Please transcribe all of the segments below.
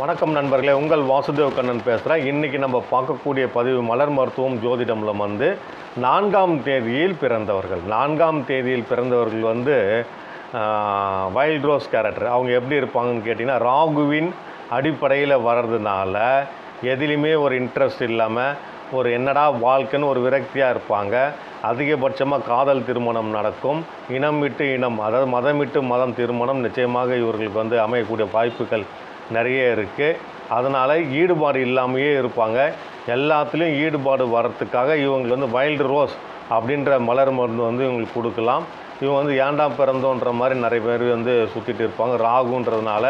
வணக்கம் நண்பர்களே உங்கள் வாசுதேவ் கண்ணன் பேசுகிறேன் இன்றைக்கி நம்ம பார்க்கக்கூடிய பதிவு மலர் மருத்துவம் ஜோதிடமில் வந்து நான்காம் தேதியில் பிறந்தவர்கள். நான்காம் தேதியில் பிறந்தவர்கள் வந்து வைல்ட் ரோஸ் கேரக்டர். அவங்க எப்படி இருப்பாங்கன்னு கேட்டிங்கன்னா ராகுவின் அடிப்படையில் வர்றதுனால எதிலையுமே ஒரு இன்ட்ரெஸ்ட் இல்லாமல் ஒரு என்னடா வாழ்க்கைன்னு ஒரு விரக்தியாக இருப்பாங்க. அதிகபட்சமாக காதல் திருமணம் நடக்கும். இனம் விட்டு இனம் அதாவது மதம் விட்டு மதம் திருமணம் நிச்சயமாக இவர்களுக்கு வந்து அமையக்கூடிய வாய்ப்புகள் நிறைய இருக்குது அதனால் ஈடுபாடு இல்லாமையே இருப்பாங்க. எல்லாத்துலேயும் ஈடுபாடு வர்றதுக்காக இவங்களுக்கு வந்து வைல்டு ரோஸ் அப்படின்ற மலர் மருந்து வந்து இவங்களுக்கு கொடுக்கலாம். இவங்க வந்து ஏன்டா பிறந்தோன்ற மாதிரி நிறைய பேர் வந்து சுற்றிட்டு இருப்பாங்க. ராகுன்றதுனால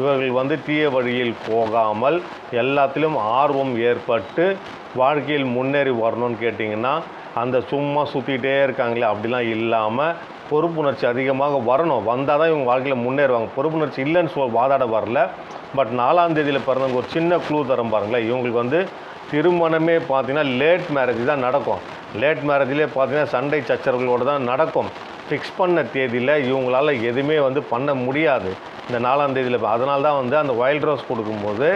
இவர்கள் வந்து தீய வழியில் போகாமல் எல்லாத்திலும் ஆர்வம் ஏற்பட்டு வாழ்க்கையில் முன்னேறி வரணும்னு கேட்டிங்கன்னா அந்த சும்மா சுற்றிக்கிட்டே இருக்காங்களே அப்படிலாம் இல்லாமல் பொறுப்புணர்ச்சி அதிகமாக வரணும். வந்தால் தான் இவங்க வாழ்க்கையில் முன்னேறுவாங்க. பொறுப்புணர்ச்சி இல்லைன்னு சொல் வாதாட வரல. பட் நாலாம் தேதியில் பிறந்தவங்க ஒரு சின்ன க்ளூ தரம் பாருங்களேன். இவங்களுக்கு வந்து திருமணமே பார்த்தீங்கன்னா லேட் மேரேஜ் தான் நடக்கும். லேட் மேரேஜ்லேயே பார்த்தீங்கன்னா சண்டை சச்சரவுகளோடு தான் நடக்கும். ஃபிக்ஸ் பண்ண தேதியில் இவங்களால எதுவுமே வந்து பண்ண முடியாது. இந்த நாலாம் தேதியில் அதனால தான் வந்து அந்த வைல்ட் ரோஸ் கொடுக்கும்போது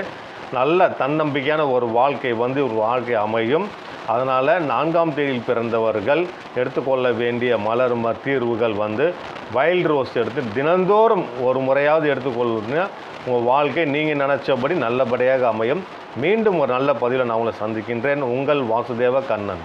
நல்ல தன்னம்பிக்கையான ஒரு வாழ்க்கை வந்து ஒரு வாழ்க்கை அமையும். அதனால் நான்காம் தேதியில் பிறந்தவர்கள் எடுத்துக்கொள்ள வேண்டிய மலர் தீர்வுகள் வந்து வைல்ட் ரோஸ் எடுத்து தினந்தோறும் ஒரு முறையாவது எடுத்துக்கொள்ளுன்னா உங்கள் வாழ்க்கை நீங்கள் நினச்சபடி நல்லபடியாக அமையும். மீண்டும் ஒரு நல்ல பதிவில் நான் உங்களை சந்திக்கின்றேன். உங்கள் வாசுதேவ கண்ணன்.